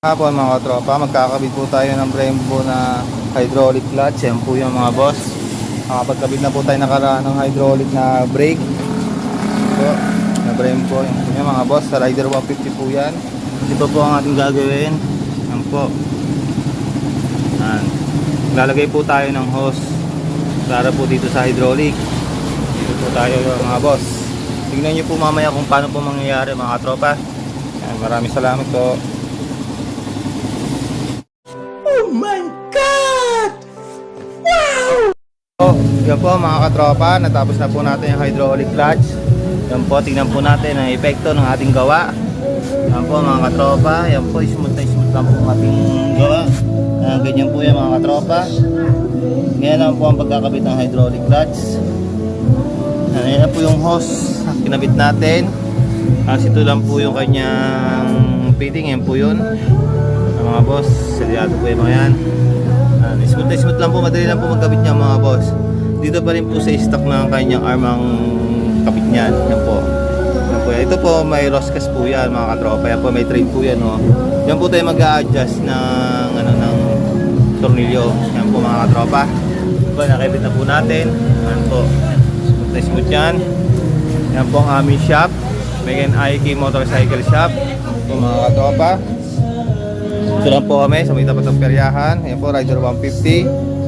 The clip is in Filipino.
Hapon mga katropa, magkakabit po tayo ng Brembo na hydraulic clutch. Yan po yung mga boss. Nakapagkabit na po tayo nakaraan ng hydraulic na brake. Ito, na Brembo. Yan po mga boss. Sa Rider 150 po yan. Ito po ang ating gagawin. Yan po. Yan. Lalagay po tayo ng hose para po dito sa hydraulic. Dito po tayo mga boss. Tingnan nyo po mamaya kung paano po mangyayari mga katropa. Yan, maraming salamat po. So, yan po mga katropa, natapos na po natin yung hydraulic clutch. Yan po, tingnan po natin ang epekto ng ating gawa. Yan po mga katropa, yan po, smooth na smooth lang po ang ating gawa. Ah, ganyan po yan mga katropa. Ganyan lang po ang pagkakabit ng hydraulic clutch. Yan, yan na po yung hose na kinabit natin. Kasi ito lang po yung kanyang fitting, yan po yun. Ang mga boss, saliado po yung mga yan. Smooth na smooth lang po, madali lang po magkabit niya mga boss. Dito pa rin po sa stock ng kanyang arm ang kapit niyan. Yan po. Yan po. Ito po may roscas po yan mga katropa. Yan po may trade po yan. Oh. Yan po tayo mag-a-adjust ng, ano, ng tornilyo. Yan po mga katropa. Diba, nakabit na po natin. Yan po. Smooth na smooth yan. Yan po ang aming shop. Megan IK Motorcycle Shop. Yan po mga katropa. Ito lang po kami sa may tapat ng peryahan. Ayan po, Rider 150.